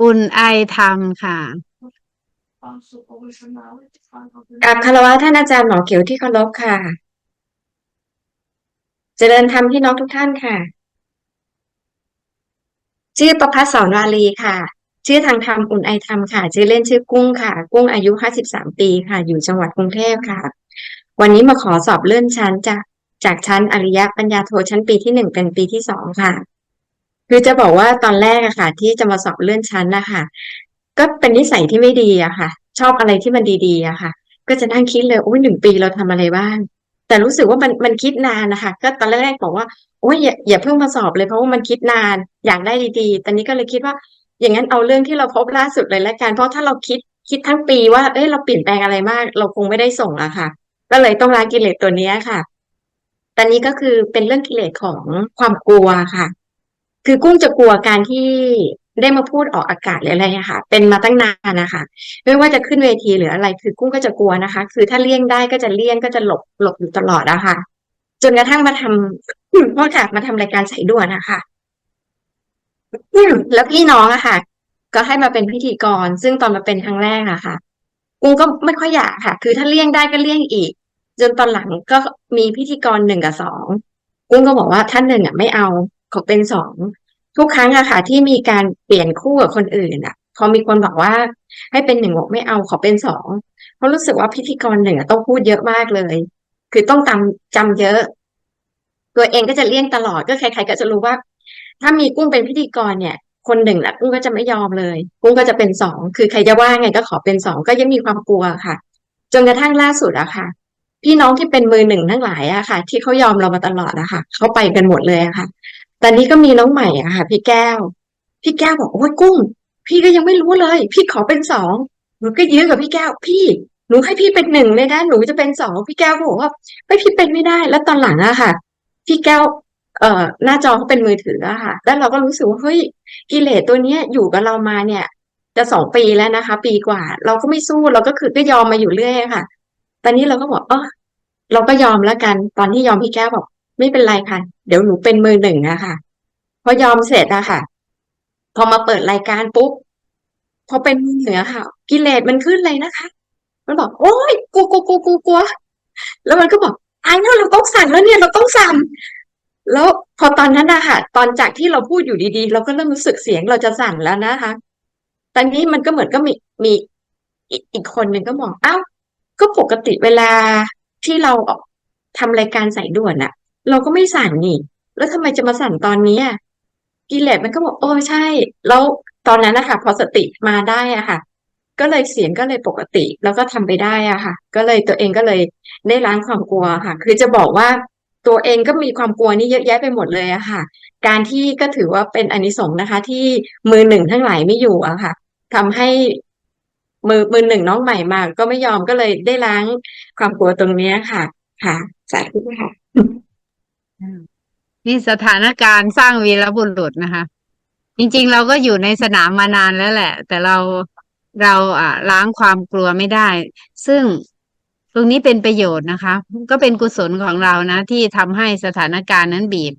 อุ่นไอธรรมค่ะกราบคารวะท่านอาจารย์หมอเขียวที่เคารพค่ะ เจริญธรรมพี่น้องทุกท่านค่ะ ชื่อประภัสสรวาลีค่ะ ชื่อทางธรรมอุ่นไอธรรมค่ะ ชื่อเล่นชื่อกุ้งค่ะ กุ้งอายุห้าสิบสามปีค่ะ อยู่จังหวัดกรุงเทพค่ะ วันนี้มาขอสอบเลื่อนชั้นจากจากชั้นอริยปัญญาโทชั้นปีที่หนึ่งเป็นปีที่สองค่ะ คือจะบอกว่าตอนแรกอะค่ะ ที่จะมาสอบเลื่อนชั้นนะคะก็เป็นนิสัยที่ไม่ดีอะค่ะ ชอบอะไรที่มันดีๆอะค่ะ ก็จะนั่งคิดเลยโอ้ยหนึ่งปีเราทำอะไรบ้าง แต่รู้สึกว่ามันมันคิดนานนะคะ ก็ตอนแรกๆบอกว่าโอ้ยอย่าอย่าเพิ่งมาสอบเลยเพราะว่ามันคิดนานอยากได้ดีๆ ตอนนี้ก็เลยคิดว่า อย่างนั้นเอาเรื่องที่เราพบล่าสุดเลยละกัน เพราะถ้าเราคิดคิดทั้งปีว่า เอ้ยเราเปลี่ยนแปลงอะไรมาก เราคงไม่ได้ส่งอะค่ะ ก็เลยต้องละกิเลสตัวนี้ค่ะ ตอนนี้ก็คือเป็นเรื่องกิเลสของความกลัวค่ะ คือกุ้งจะกลัวการที่ได้มาพูดออกอากาศหรืออะไรอะคะเป็นมาตั้งนานนะคะไม่ว่าจะขึ้นเวทีหรืออะไร คือกุ้งก็จะกลัวนะคะ คือถ้าเลี่ยงได้ก็จะเลี่ยงก็จะหลบหลบอยู่ตลอดอะคะจนกระทั่งมาทำโทษค่ะมาทำรายการสายด่วนนะคะแล้วพี่น้องอะค่ะ ก็ให้มาเป็นพิธีกร ซึ่งตอนมาเป็นครั้งแรกอะค่ะกุ้งก็ไม่ค่อยอยากค่ะ คือถ้าเลี่ยงได้ก็เลี่ยงอีก จนตอนหลังก็มีพิธีกรหนึ่งกับสองกุ้งก็บอกว่าท่านหนึ่งอะไม่เอา ขอเป็นสองทุกครั้งอะค่ะ ที่มีการเปลี่ยนคู่กับคนอื่นอะพอมีคนบอกว่า ให้เป็นหนึ่งบอกไม่เอาขอเป็นสองเพราะรู้สึกว่าพิธีกรหนึ่งต้องพูดเยอะมากเลย คือต้องจำจำเยอะ ตัวเองก็จะเลี่ยงตลอดก็ใครๆก็จะรู้ว่า ถ้ามีกุ้งเป็นพิธีกรเนี่ย คนหนึ่งแหละกุ้งก็จะไม่ยอมเลย กุ้งก็จะเป็นสองคือใครจะว่าไงก็ขอเป็นสองก็ยังมีความกลัวค่ะจนกระทั่งล่าสุดอะค่ะ พี่น้องที่เป็นมือหนึ่งทั้งหลายอะค่ะ ที่เขายอมเรามาตลอดอะค่ะเขาไปกันหมดเลยอะค่ะ ตอนนี้ก็มีน้องใหม่อะค่ะ พี่แก้ว พี่แก้วบอกโอ้ยกุ้ง พี่ก็ยังไม่รู้เลย พี่ขอเป็นสองหนูก็ยื้อกับพี่แก้ว พี่หนูให้พี่เป็นหนึ่งเลยนะหนูจะเป็นสองพี่แก้วก็บอกว่าไม่พี่เป็นไม่ได้ แล้วตอนหลังอะค่ะ พี่แก้ว เอ่อหน้าจอเขาเป็นมือถืออะค่ะ แล้วเราก็รู้สึกว่าเฮ้ยกิเลสตัวเนี้ยอยู่กับเรามาเนี่ย จะสองปีแล้วนะคะ ปีกว่า เราก็ไม่สู้เราก็คือก็ยอมมาอยู่เรื่อยค่ะ ตอนนี้เราก็บอกเออเราก็ยอมแล้วกัน ตอนที่ยอมพี่แก้วบอก ไม่เป็นไรค่ะ เดี๋ยวหนูเป็นมือหนึ่งอะค่ะ พอยอมเสร็จอะค่ะ พอมาเปิดรายการปุ๊บ พอเป็นมือหนึ่งอะค่ะ กิเลสมันขึ้นเลยนะคะ มันบอก โอ้ยกลัวกลัวกลัวกลัวกลัวแล้วมันก็บอกไอ้นั่นเราต้องสั่นแล้วเนี่ยเราต้องสั่นแล้วพอตอนนั้นอะคะตอนจากที่เราพูดอยู่ดีๆ เราก็เริ่มรู้สึกเสียงเราจะสั่นแล้วนะคะตอนนี้มันก็เหมือนก็มีมีอีกคนหนึ่งก็มองอ้าวก็ปกติเวลาที่เราออกทำรายการสายด่วนอะ เราก็ไม่สั่นนี่ แล้วทำไมจะมาสั่นตอนนี้อะกิเลสมันก็บอกโอ้ใช่ แล้วตอนนั้นนะคะพอสติมาได้อะค่ะ ก็เลยเสียงก็เลยปกติ แล้วก็ทำไปได้อะค่ะ ก็เลยตัวเองก็เลยได้ล้างความกลัวค่ะ คือจะบอกว่าตัวเองก็มีความกลัวนี่เยอะแยะไปหมดเลยอะค่ะ การที่ก็ถือว่าเป็นอานิสงส์นะคะ ที่มือหนึ่งทั้งหลายไม่อยู่อะค่ะทำให้มือมือหนึ่งน้องใหม่มาก็ไม่ยอมก็เลยได้ล้างความกลัวตรงเนี้ยค่ะ ค่ะสาธุค่ะ นี่สถานการณ์สร้างวีรบุรุษนะคะ จริงๆ เราก็อยู่ในสนามมานานแล้วแหละ แต่เราเราอะล้างความกลัวไม่ได้ ซึ่งตรงนี้เป็นประโยชน์นะคะ ก็เป็นกุศลของเรานะที่ทำให้สถานการณ์นั้นบีบ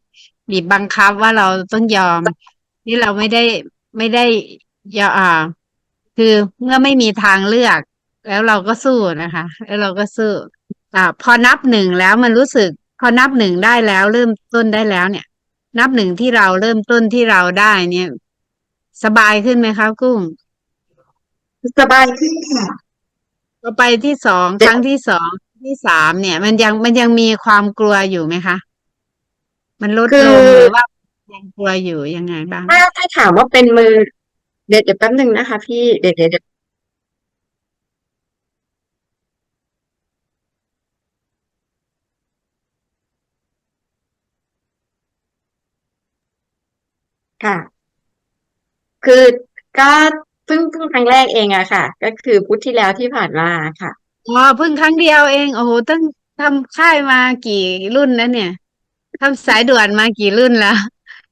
บีบบังคับว่าเราต้องยอมที่เราไม่ได้ไม่ได้ยอมอ่า คือเมื่อไม่มีทางเลือก แล้วเราก็สู้นะคะ แล้วเราก็สู้ อ่า พอนับหนึ่งแล้วมันรู้สึก พอนับหนึ่งได้แล้วเริ่มต้นได้แล้วเนี่ย นับหนึ่งที่เราเริ่มต้นที่เราได้เนี่ย สบายขึ้นไหมคะกุ้ง สบายขึ้นค่ะพอไปที่สองเดี๋คยวรั้งที่สองที่สามเนี่ย มันยังมันยังมีความกลัวอยู่ไหมคะ มันลดคืลองหรือว่ายังกลัวอยู่ยังไงบ้างถ้าถ้าถามว่าเป็นมือเดี๋ยวเดี๋ยวแป๊บหนึ่งนะคะ พี่เดี๋ยวเดี๋ยวเดี๋ยว ค่ะ คือก็เพิ่งเพิ่งครั้งแรกเองอะค่ะ ก็คือพุธที่แล้วที่ผ่านมาค่ะ อ๋อเพิ่งครั้งเดียวเอง โอ้โหตั้งทำค่ายมากี่รุ่นแล้วเนี่ยทำสายด่วนมากี่รุ่นแล้ว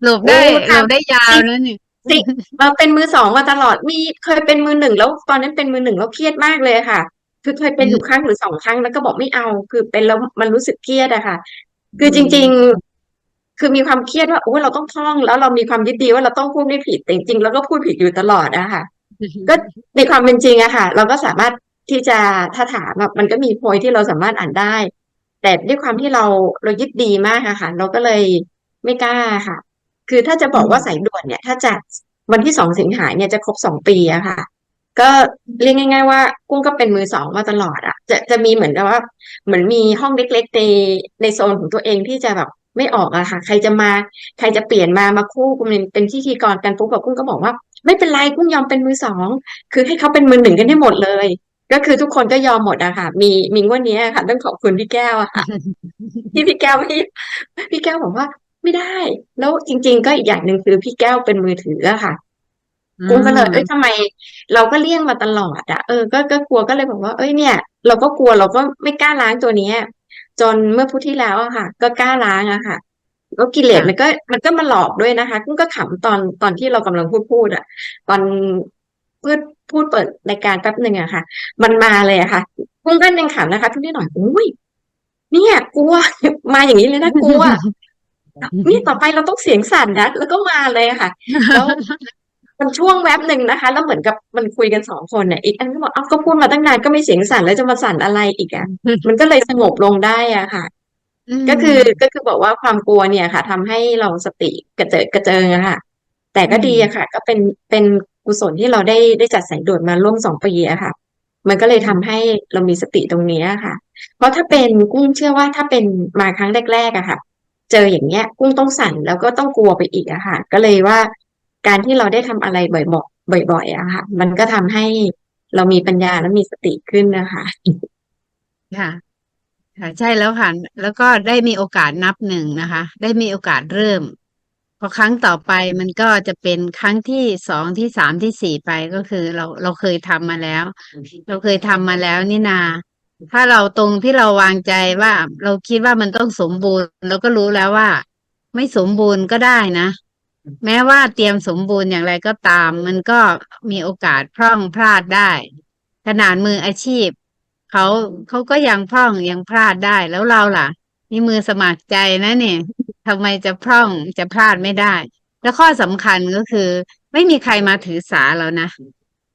หลบได้โอ้หลทำบได้ยาวแล้วเนี่ยสิมาเป็นมือสองมาตลอดมีเคยเป็นมือหนึ่งแล้วตอนนั้นเป็นมือหนึ่งแล้วเครียดมากเลยค่ะ คือเคยเป็นอยู่ครั้งหรือสองครั้งแล้วก็บอกไม่เอา คือเป็นแล้วมันรู้สึกเครียดอะค่ะ คือจริง คือมีความเครียดว่าโอ้เราต้องท่อง แล้วเรามีความยึดดีว่าเราต้องพูดไม่ผิดแต่จริงๆเราก็พูดผิดอยู่ตลอดอะค่ะก็ในความเป็นจริงอะค่ะ เราก็สามารถที่จะถ้าถามแบบมันก็มีโพยที่เราสามารถอ่านได้ แต่ด้วยความที่เราเรายึดดีมากอะค่ะ เราก็เลยไม่กล้าค่ะ คือถ้าจะบอกว่าสายด่วนเนี่ย ถ้าจัดวันที่สองสิงหาเนี่ยจะครบสองปีอะค่ะ ก็เรียกง่าย ๆ ว่ากุ้งก็เป็นมือสองมาตลอดอะจะจะมีเหมือนกับว่า เหมือนมีห้องเล็กๆในในโซนของตัวเองที่จะแบบ ไม่ออกอะค่ะ ใครจะมาใครจะเปลี่ยนมามาคู่กันเป็นเป็นพิธีกรกันปุ๊บแบบกุ้งก็บอกว่า ไม่เป็นไรกุ้งยอมเป็นมือสองคือให้เขาเป็นมือหนึ่งกันให้หมดเลย ก็คือทุกคนก็ยอมหมดอะค่ะ มีมีงวดนี้อะค่ะ ต้องขอบคุณพี่แก้วอะค่ะที่พี่แก้วไม่พี่แก้วบอกว่าไม่ได้ แล้วจริง ๆ ก็อีกอย่างหนึ่งคือพี่แก้วเป็นมือถืออะค่ะกุ้งก็เลยเอ้ยทำไม เราก็เลี่ยงมาตลอดอะเออก็ก็กลัวก็เลยบอกว่า เอ้ยเนี่ย เราก็กลัวเราก็ไม่กล้าล้างตัวเนี้ย จนเมื่อพุธที่แล้วอะค่ะ ก็กล้าล้างอะค่ะแล้วกิเลสมันก็มันก็มาหลอกด้วยนะคะกุ้งก็ขำตอนตอนที่เรากำลังพูดพูดอะตอนพูดพูดเปิดรายการแป๊บหนึ่งอะค่ะ มันมาเลยอะค่ะกุ้งก็ยังขำนะคะทุกนิดหน่อยอุ้ยเนี่ยกลัวมาอย่างนี้เลยนะกลัวนี่ต่อไปเราต้องเสียงสั่นนะแล้วก็มาเลยอะค่ะแล้ว มันช่วงแวบหนึ่งนะคะ แล้วเหมือนกับมันคุยกันสองคนเนี่ยอีกอันก็บอกเอ้าก็พูดมาตั้งนานก็ไม่เสียงสั่นแล้วจะมาสั่นอะไรอีกอะมันก็เลยสงบลงได้อะค่ะก็คือก็คือบอกว่าความกลัวเนี่ยค่ะทำให้เราสติกระเจิดกระเจิงอะค่ะ แต่ก็ดีอะค่ะ ก็เป็นเป็นกุศลที่เราได้ได้จัดสายด่วนมาร่วมสองปีอะค่ะ มันก็เลยทำให้เรามีสติตรงนี้อะค่ะ เพราะถ้าเป็นกุ้งเชื่อว่าถ้าเป็นมาครั้งแรกๆอะค่ะ เจออย่างเงี้ย กุ้งต้องสั่นแล้วก็ต้องกลัวไปอีกอะค่ะ ก็เลยว่า การที่เราได้ทำอะไรบ่อยๆบ่อยๆอะค่ะ มันก็ทำให้เรามีปัญญาและมีสติขึ้นนะคะค่ะค่ะใช่แล้วค่ะ แล้วก็ได้มีโอกาสนับหนึ่งนะคะ ได้มีโอกาสเริ่ม พอครั้งต่อไปมันก็จะเป็นครั้งที่สองที่สามที่สี่ไปก็คือเราเราเคยทำมาแล้ว เราเคยทำมาแล้วนี่นา ถ้าเราตรงที่เราวางใจว่า เราคิดว่ามันต้องสมบูรณ์เราก็รู้แล้วว่า ไม่สมบูรณ์ก็ได้นะ แม้ว่าเตรียมสมบูรณ์อย่างไรก็ตาม มันก็มีโอกาสพร่องพลาดได้ ขนาดมืออาชีพเขาเขาก็ยังพร่องยังพลาดได้แล้วเราล่ะ นี่มือสมัครใจนะเนี่ยทำไมจะพร่องจะพลาดไม่ได้ แล้วข้อสำคัญก็คือ ไม่มีใครมาถือสาเรานะ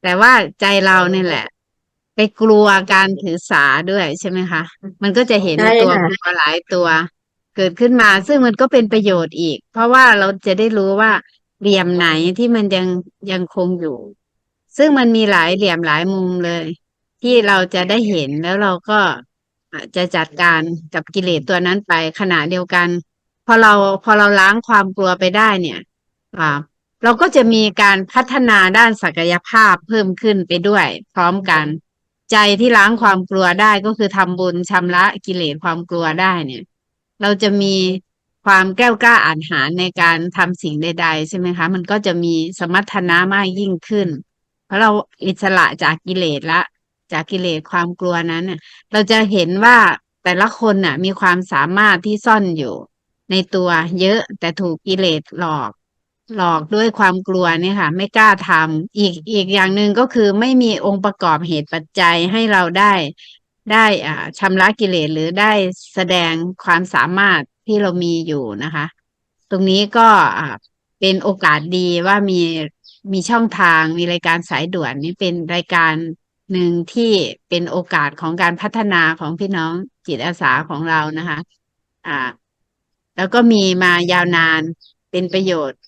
แต่ว่าใจเราเนี่ยแหละ ไปกลัวการถือสาด้วยใช่ไหมคะ มันก็จะเห็นใช่ตัวค่ะกลัวหลายตัว เกิดขึ้นมา ซึ่งมันก็เป็นประโยชน์อีก เพราะว่าเราจะได้รู้ว่าเหลี่ยมไหนที่มันยังยังคงอยู่ ซึ่งมันมีหลายเหลี่ยมหลายมุมเลย ที่เราจะได้เห็นแล้วเราก็จะจัดการกับกิเลสตัวนั้นไปขณะเดียวกัน พอเราพอเราล้างความกลัวไปได้เนี่ยเราก็จะมีการพัฒนาด้านศักยภาพเพิ่มขึ้นไปด้วย พร้อมกัน ใจที่ล้างความกลัวได้ก็คือทำบุญชำระกิเลสความกลัวได้เนี่ย เราจะมีความแกล้วกล้าอาจหาญในการทำสิ่งใด ๆ ใช่ไหมคะ มันก็จะมีสมรรถนะมากยิ่งขึ้น เพราะเราอิสระจากกิเลสละ จากกิเลสความกลัวนั้นเนี่ยเราจะเห็นว่าแต่ละคนน่ะ มีความสามารถที่ซ่อนอยู่ ในตัวเยอะแต่ถูกกิเลสหลอก หลอกด้วยความกลัวเนี่ยค่ะ ไม่กล้าทำอีกอีกอย่างหนึ่งก็คือไม่มีองค์ประกอบเหตุปัจจัยให้เราได้ ได้อ่าชำระกิเลสหรือได้แสดงความสามารถที่เรามีอยู่นะคะ ตรงนี้ก็อ่าเป็นโอกาสดีว่ามีมีช่องทางมีรายการสายด่วนนี่เป็นรายการหนึ่งที่เป็นโอกาสของการพัฒนาของพี่น้องจิตอาสาของเรานะคะ อ่า แล้วก็มีมายาวนานเป็นประโยชน์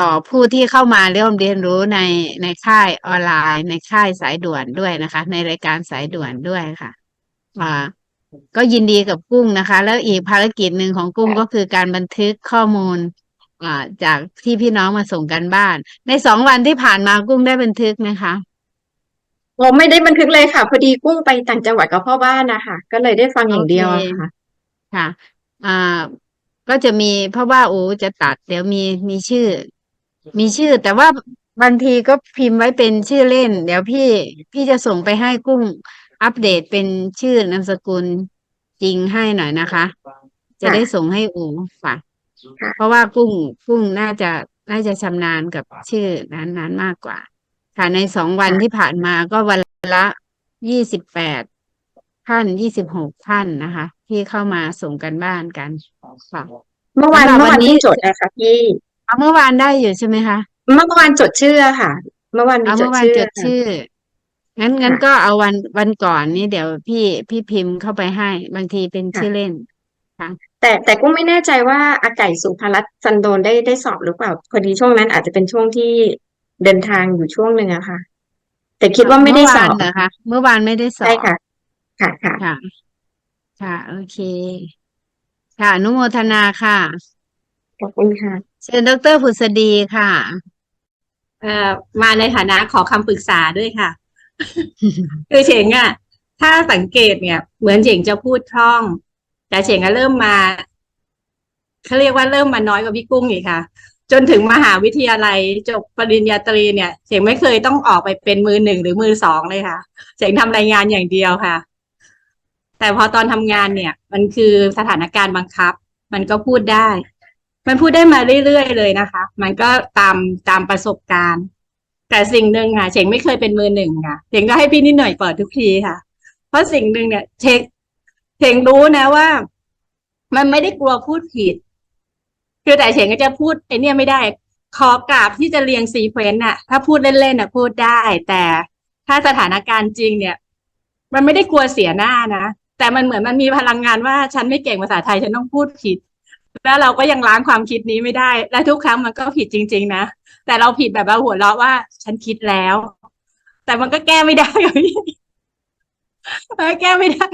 ต่อผู้ที่เข้ามาเรียนเรียนรู้ในในค่ายออนไลน์ ในค่ายสายด่วนด้วยนะคะ ในรายการสายด่วนด้วยค่ะอ่าก็ยินดีกับกุ้งนะคะ แล้วอีกภารกิจหนึ่งของกุ้งก็คือการบันทึกข้อมูลอ่าจากที่พี่น้องมาส่งกันบ้าน ในสองวันที่ผ่านมากุ้งได้บันทึกไหมคะผมไม่ได้บันทึกเลยค่ะพอดีกุ้งไปต่างจังหวัดกับพ่อบ้านนะคะก็เลยได้ฟังอย่างเดียวอะค่ะ ค่ะอ่า ก็จะมีเพราะว่าโอ้จะตัด เดี๋ยวมีมีชื่อ มีชื่อ แต่ว่าบางทีก็พิมพ์ไว้เป็นชื่อเล่น เดี๋ยวพี่พี่จะส่งไปให้กุ้งอัปเดตเป็นชื่อนามสกุลจริงให้หน่อยนะคะ จะได้ส่งให้อูค่ะ เพราะว่ากุ้งกุ้งน่าจะน่าจะชำนาญกับชื่อนั้นนั้นมากกว่า ค่ะในสองวันที่ผ่านมาก็วันละยี่สิบแปดท่านยี่สิบหกท่านนะคะ ที่เข้ามาส่งกันบ้านกัน ค่ะ เมื่อวานสำหรับเมื่อวานวันนี้เพิ่งจดนะคะพี่เอาเมื่อวานได้อยู่ใช่ไหมคะเมื่อวานจดชื่อค่ะ เมื่อวานมีเอาจเมื่ดอวานชื่อจดค่ะ ชื่อ งั้นงั้นค่ะ ก็เอาวันวันก่อนนี่เดี๋ยวพี่พี่พิมพ์เข้าไปให้ บางทีเป็นค่ะ ชื่อเล่นแต่แต่ก็ไม่แน่ใจว่าอาไก่สุภรัตน์ซันโดนได้ได้สอบหรือเปล่าพอดีช่วงนั้นอาจจะเป็นช่วงที่เดินทางอยู่ช่วงหนึ่งอะค่ะ แต่คิดว่าไม่ได้เมื่อสวาอนบเหรอคะเมื่อวานไม่ได้สอใช่บค่ะ ค่ะค่ะ ค่ะ ค่ะ โอเค ค่ะอนุโมทนาค่ะ ขอบคุณค่ะ เชิญดรผุษดีค่ะ เอ่อมาในฐานะขอคำปรึกษาด้วยค่ะ คือเฉงอะถ้าสังเกตเนี่ย เหมือนเฉงจะพูดคล่อง แต่เฉงอะเริ่มมาเขาเรียกว่าเริ่มมาน้อยกว่าพี่กุ้งอีกค่ะ จนถึงมหาวิทยาลัยจบปริญญาตรีเนี่ยเฉงไม่เคยต้องออกไปเป็นมือหนึ่งหรือมือสองเลยค่ะเฉงทำรายงานอย่างเดียวค่ะ แต่พอตอนทำงานเนี่ย มันคือสถานการณ์บังคับ มันก็พูดได้ มันพูดได้มาเรื่อยๆเลยนะคะ มันก็ตามตามประสบการณ์ แต่สิ่งหนึ่งค่ะเชงไม่เคยเป็นมือหนึ่งค่ะเชงก็ให้พี่นิดหน่อยเปิดทุกทีค่ะ เพราะสิ่งหนึ่งเนี่ยเชงเชงรู้นะว่า มันไม่ได้กลัวพูดผิดคือแต่เชงก็จะพูดไอเนี่ยไม่ได้ขอกราบที่จะเรียงซีเควนต์น่ะ ถ้าพูดเล่นๆน่ะ พูดได้ แต่ถ้าสถานการณ์จริงเนี่ย มันไม่ได้กลัวเสียหน้านะ แต่มันเหมือนมันมีพลังงานว่าฉันไม่เก่งภาษาไทยฉันต้องพูดผิด แล้วเราก็ยังล้างความคิดนี้ไม่ได้ และทุกครั้งมันก็ผิดจริง ๆ นะ แต่เราผิดแบบว่าหัวเราะว่าฉันคิดแล้ว แต่มันก็แก้ไม่ได้อะพี่มันก็แก้ไม่ได้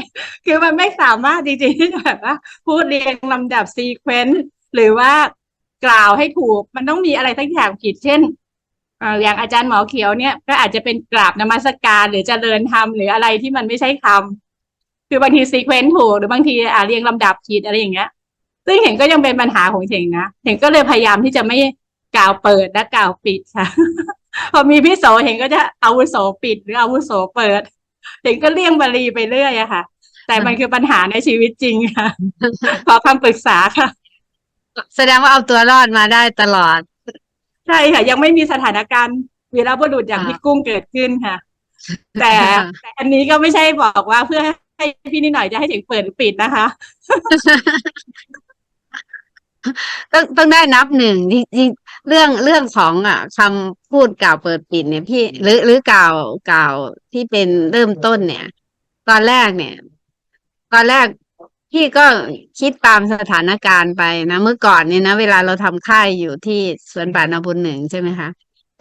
คือมันไม่สามารถจริงๆที่จะแบบว่า พูดเรียงลำดับซีเควนต์หรือว่ากล่าวให้ถูก มันต้องมีอะไรสักอย่างผิด เช่นเอ่ออย่างอาจารย์หมอเขียวเนี่ย ก็อาจจะเป็นกราบนมัสการหรือเจริญธรรมหรืออะไรที่มันไม่ใช่คำ คือบางทีซีเควนต์ถูกหรือบางทีอ่าเรียงลำดับผิดอะไรอย่างเงี้ย ซึ่งเห็นก็ยังเป็นปัญหาของเห็นนะเห็นก็เลยพยายามที่จะไม่กล่าวเปิดและกล่าวปิดค่ะ พอมีพี่โสเห็นก็จะอาวุโสปิดหรืออาวุโสเปิด เห็นก็เลี่ยงบาลีไปเรื่อยอะค่ะ แต่มันคือปัญหาในชีวิตจริงค่ะ ขอคำปรึกษาค่ะ แสดงว่าเอาตัวรอดมาได้ตลอด ใช่ค่ะ ยังไม่มีสถานการณ์วีรบุรุษอย่างค่ะพี่กุ้งเกิดขึ้นค่ะ แต่แต่อันนี้ก็ไม่ใช่บอกว่าเพื่อ ให้พี่นิดหน่อยจะให้เสียงเปิดหรือปิดนะคะ ต้องต้องได้นับหนึ่งจริงๆเรื่องเรื่องของอะคำพูดกล่าวเปิดปิดเนี่ยพี่หรือหรือกล่าวกล่าวที่เป็นเริ่มต้นเนี่ย ตอนแรกเนี่ย ตอนแรกพี่ก็คิดตามสถานการณ์ไปนะเมื่อก่อนเนี่ยนะ เวลาเราทำค่ายอยู่ที่สวนป่านาบุญหนึ่งใช่ไหมคะ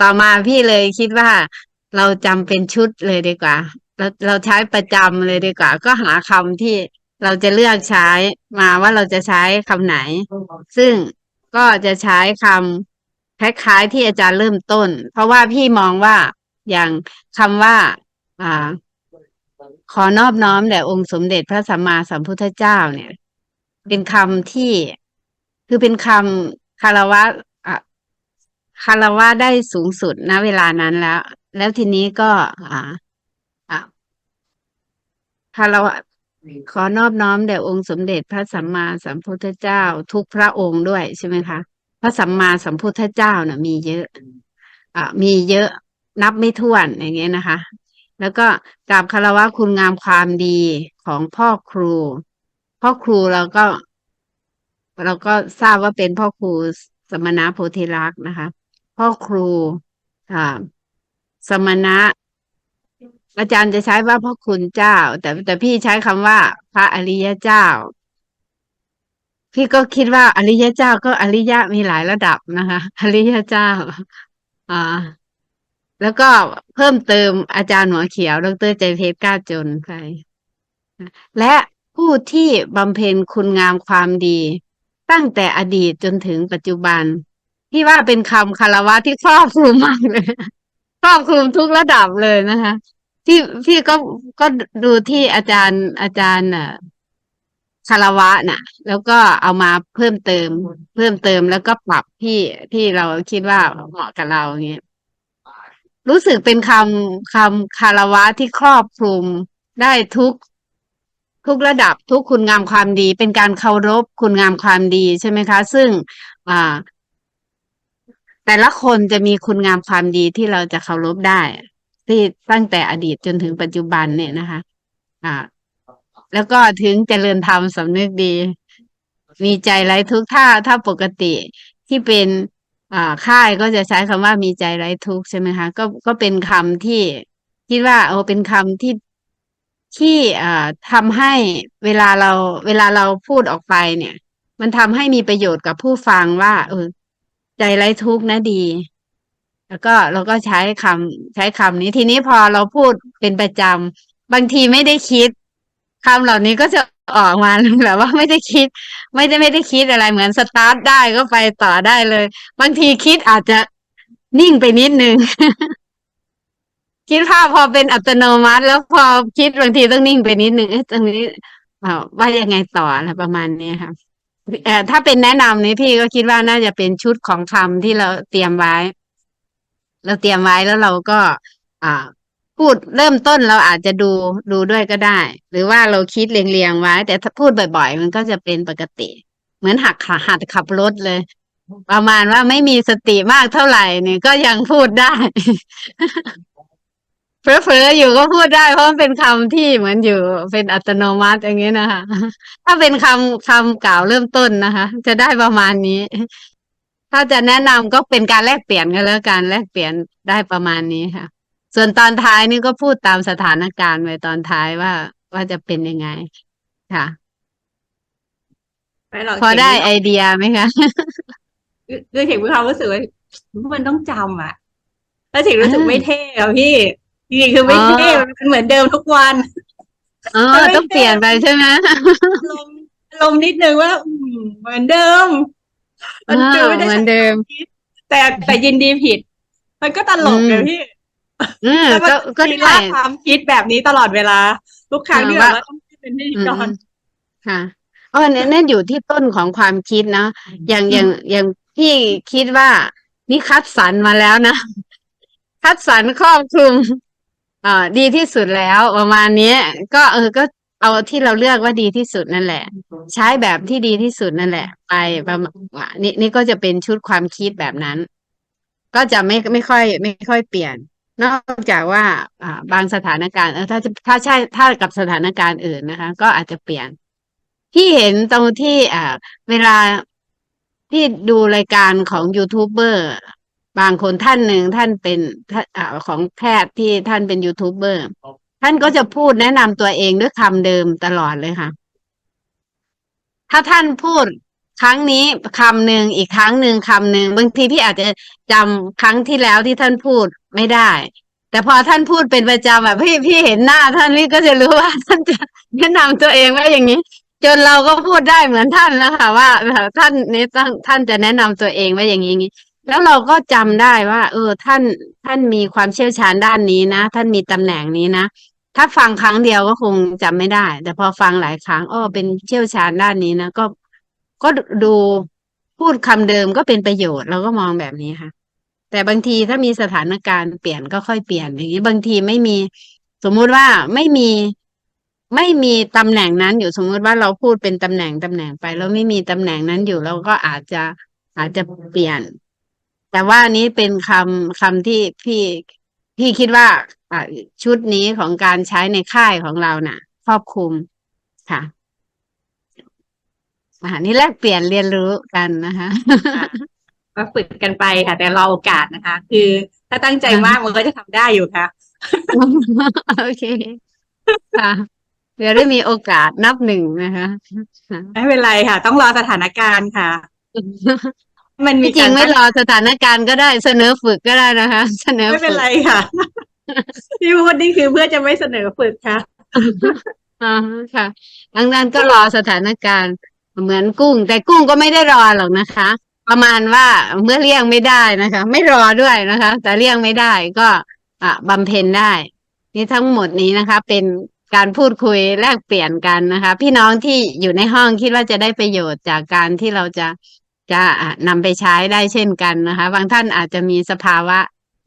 ต่อมาพี่เลยคิดว่าเราจำเป็นชุดเลยดีกว่า เราเราใช้ประจำเลยดีกว่า ก็หาคำที่เราจะเลือกใช้มาว่าเราจะใช้คำไหน ซึ่งก็จะใช้คำคล้ายๆที่อาจารย์เริ่มต้น เพราะว่าพี่มองว่าอย่างคำว่า อ่า ขอนอบน้อมแด่องค์สมเด็จพระสัมมาสัมพุทธเจ้าเนี่ย เป็นคำที่คือเป็นคำคารวะอะคารวะได้สูงสุดณเวลานั้นแล้ว แล้วทีนี้ก็ อ่า คารวะขอนอบน้อมแด่องค์สมเด็จพระสัมมาสัมพุทธเจ้า ทุกพระองค์ด้วยใช่ไหมคะ พระสัมมาสัมพุทธเจ้าน่ะ มีเยอะอ่ามีเยอะนับไม่ถ้วนอย่างเงี้ยนะคะ แล้วก็กราบคารวะคุณงามความดีของพ่อครู พ่อครูเราก็ เราก็ทราบว่าเป็นพ่อครูสมณะโพธิลักษณ์นะคะ พ่อครูอ่าสมณะ อาจารย์จะใช้ว่าพ่อคุณเจ้า แต่แต่พี่ใช้คำว่า พระอริยเจ้า พี่ก็คิดว่าอริยเจ้าก็อริยะมีหลายระดับนะคะ อริยเจ้า อ่า แล้วก็เพิ่มเติมอาจารย์หัวเขียว ดรใจเพชรก้าจนไปและผู้ที่บำเพ็ญคุณงามความดี ตั้งแต่อดีตจนถึงปัจจุบันพี่ว่าเป็นคำคารวะที่ครอบคลุมมากเลยครอบคลุมทุกระดับเลยนะคะ พี่พี่ก็ก็ดูที่อาจารย์อาจารย์อะคารวะน่ะ แล้วก็เอามาเพิ่มเติม เพิ่มเติมแล้วก็ปรับที่ที่เราคิดว่าเหมาะกับเราอย่างเงี้ยรู้สึกเป็นคำคำคารวะที่ครอบคลุมได้ทุกทุกระดับทุกคุณงามความดี เป็นการเคารพคุณงามความดีใช่ไหมคะ ซึ่ง อ่า แต่ละคนจะมีคุณงามความดีที่เราจะเคารพได้ ที่ตั้งแต่อดีตจนถึงปัจจุบันเนี่ยนะคะ อ่า แล้วก็ถึงเจริญธรรมสำนึกดี มีใจไร้ทุกข์ถ้าถ้าปกติที่เป็นอ่าค่ายก็จะใช้คำว่ามีใจไร้ทุกข์ใช่ไหมคะก็ก็เป็นคำที่คิดว่าโอ้เป็นคำที่ที่อ่าทำให้เวลาเรา เวลาเราพูดออกไปเนี่ย มันทำให้มีประโยชน์กับผู้ฟังว่า เออ ใจไร้ทุกข์นะดี แล้วก็เราก็ใช้คำใช้คำนี้ ทีนี้พอเราพูดเป็นประจำบางทีไม่ได้คิดคำเหล่านี้ก็จะออกมาแบบว่าไม่ได้คิด ไม่ได้ไม่ได้คิดอะไรเหมือนสตาร์ทได้ก็ไปต่อได้เลย บางทีคิดอาจจะนิ่งไปนิดนึงคิดภาพพอเป็นอัตโนมัติ แล้วพอคิดบางทีต้องนิ่งไปนิดนึงตรงนี้ว่ายังไงต่ออะไรประมาณนี้ค่ะเอ่อถ้าเป็นแนะนำนี้พี่ก็คิดว่าน่าจะเป็นชุดของคำที่เราเตรียมไว้ เราเตรียมไว้แล้วเราก็อ่าพูดเริ่มต้นเราอาจจะดูดูด้วยก็ได้ หรือว่าเราคิดเรียงๆไว้ แต่ถ้าพูดบ่อย ๆ มันก็จะเป็นปกติ เหมือนหักขาหัดขับรถเลย ประมาณว่าไม่มีสติมากเท่าไหร่เนี่ยก็ยังพูดได้เผลอๆอยู่ก็พูดได้ เพราะมันเป็นคำที่เหมือนอยู่เป็นอัตโนมัติอย่างนี้นะคะ ถ้าเป็นคำคำกล่าวเริ่มต้นนะคะ จะได้ประมาณนี้ ถ้าจะแนะนำก็เป็นการแลกเปลี่ยนกันแล้วกันแลกเปลี่ยนได้ประมาณนี้ค่ะ ส่วนตอนท้ายนี่ก็พูดตามสถานการณ์ไว้ตอนท้ายว่าว่าจะเป็นยังไง ค่ะ ไม่หรอกพอได้เจ๋งไอเดียไหมคะ คือคือเฉงมีความรู้สึกว่ามันต้องจำอะ แล้วเฉงรู้สึกอ่าไม่เท่อะพี่จริงๆคือไม่อ๋อเท่มันเหมือนเดิมทุกวัน อ๋อไม่ต้องเปลี่ยนไปใช่ไหม ลมลมณ์นิดนึงว่าอืมเหมือนเดิม มันอ่าคือไม่ได้เหมือนเดิม แต่แต่ยินดีผิด มันก็ตลกอืมเลยพี่อืมแล้วมันก็ก็มีได้ลากความคิดแบบนี้ตลอดเวลา ทุกครั้งที่อ่าแบบว่าว่าต้องเป็นพิธีอืมกรค่ะอ๋อเนี่ยนั่นอยู่ที่ต้นของความคิดเนาะอย่างอย่างอย่างพี่คิดว่านี่คัดสรรมาแล้วนะ คัดสรรครอบคลุมอ่าดีที่สุดแล้วประมาณเนี้ยก็เออก็ เอาที่เราเลือกว่าดีที่สุดนั่นแหละ ใช้แบบที่ดีที่สุดนั่นแหละ ไปประมาณอะนี่นี่ก็จะเป็นชุดความคิดแบบนั้น ก็จะไม่ไม่ค่อย ไม่ค่อยเปลี่ยน นอกจากว่าบางสถานการณ์เออถ้าถ้าใช่ถ้ากับสถานการณ์อื่นนะคะ ก็อาจจะเปลี่ยน ที่เห็นตรงที่อ่าเวลาที่ดูรายการของยูทูบเบอร์บางคนท่านหนึ่งท่านเป็นท่านอของแพทย์ที่ท่านเป็นยูทูบเบอร์ ท่านก็จะพูดแนะนำตัวเองด้วยคำเดิมตลอดเลยค่ะ ถ้าท่านพูดครั้งนี้คำหนึ่งอีกครั้งหนึ่งคำหนึ่งบางทีพี่อาจจะจำครั้งที่แล้วที่ท่านพูดไม่ได้ แต่พอท่านพูดเป็นประจำแบบพี่พี่เห็นหน้า ท่านนี่ก็จะรู้ว่าท่านจะแนะนำตัวเองว่าอย่างนี้ จนเราก็พูดได้เหมือนท่านแล้วค่ะว่าท่านนี้ท่านท่านจะแนะนำตัวเองว่าอย่างนี้ แล้วเราก็จำได้ว่า เออ ท่านท่านมีความเชี่ยวชาญด้านนี้นะ ท่านมีตำแหน่งนี้นะ ถ้าฟังครั้งเดียวก็คงจำไม่ได้ แต่พอฟังหลายครั้งอ้อเป็นเชี่ยวชาญด้านนี้นะก็ก็ดูพูดคำเดิมก็เป็นประโยชน์เราก็มองแบบนี้ค่ะ แต่บางทีถ้ามีสถานการณ์เปลี่ยนก็ค่อยเปลี่ยนอย่างนี้บางทีไม่มีสมมุติว่าไม่มีไม่มีตำแหน่งนั้นอยู่สมมุติว่าเราพูดเป็นตำแหน่งตำแหน่งไป แล้วไม่มีตำแหน่งนั้นอยู่เราก็อาจจะอาจจะเปลี่ยน แต่ว่านี้เป็นคำคำที่พี่พี่คิดว่าอ่าชุดนี้ของการใช้ในค่ายของเราน่ะ ครอบคลุมค่ะอ่านี่แลกเปลี่ยนเรียนรู้กันนะคะก็ฝึกกันไปค่ะ แต่รอโอกาสนะคะ คือถ้าตั้งใจมากมันก็จะทำได้อยู่ค่ะ โอเคค่ะเดี๋ยวได้มีโอกาสนับหนึ่งนะคะค่ะไม่เป็นไรค่ะ ต้องรอสถานการณ์ค่ะ มันมีที่จริกางรไม่รอสถานการณ์ก็ได้เสนอฝึกก็ได้นะคะ เสนอไม่เป็นฝึกไรค่ะ ที่พูดนี่คือเพื่อจะไม่เสนอฝึกค่ะ อ่าค่ะดังนั้นก็รอสถานการณ์เหมือนกุ้ง แต่กุ้งก็ไม่ได้รอหรอกนะคะ ประมาณว่าเมื่อเลี่ยงไม่ได้นะคะ ไม่รอด้วยนะคะ แต่เลี่ยงไม่ได้ก็อะบำเพ็ญได้ นี่ทั้งหมดนี้นะคะ เป็นการพูดคุยแลกเปลี่ยนกันนะคะ พี่น้องที่อยู่ในห้องคิดว่าจะได้ประโยชน์จากการที่เราจะ จะอะนำไปใช้ได้เช่นกันนะคะ บางท่านอาจจะมีสภาวะ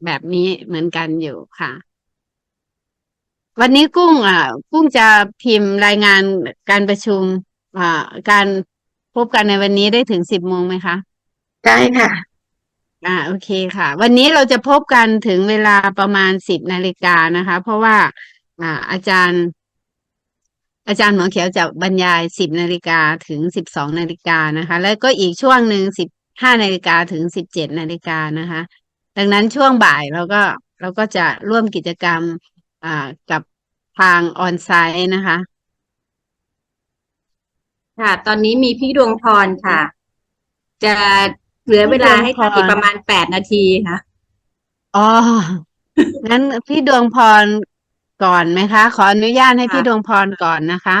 แบบนี้เหมือนกันอยู่ค่ะ วันนี้กุ้งอะ กุ้งจะพิมพ์รายงานการประชุมอ่าการพบกันในวันนี้ได้ถึงสิบโมงไหมคะ ได้ค่ะ อ่า โอเคค่ะ วันนี้เราจะพบกันถึงเวลาประมาณสิบนาฬิกานะคะ เพราะว่า อ่า อาจารย์ อาจารย์หมอเขียวจะบรรยายสิบนาฬิกาถึงสิบสองนาฬิกานะคะ แล้วก็อีกช่วงหนึ่งสิบห้านาฬิกาถึงสิบเจ็ดนาฬิกานะคะ ดังนั้นช่วงบ่ายเราก็เราก็จะร่วมกิจกรรมอ่ากับทางออนไซต์นะคะ ค่ะ ตอนนี้มีพี่ดวงพรค่ะ จะเหลือเวลาให้ท่านอีกประมาณแปดนาทีค่ะอ๋องั้นพี่ดวงพร ก่อนไหมคะ ขออนุญาตให้ค่ะพี่ดวงพรก่อนนะคะ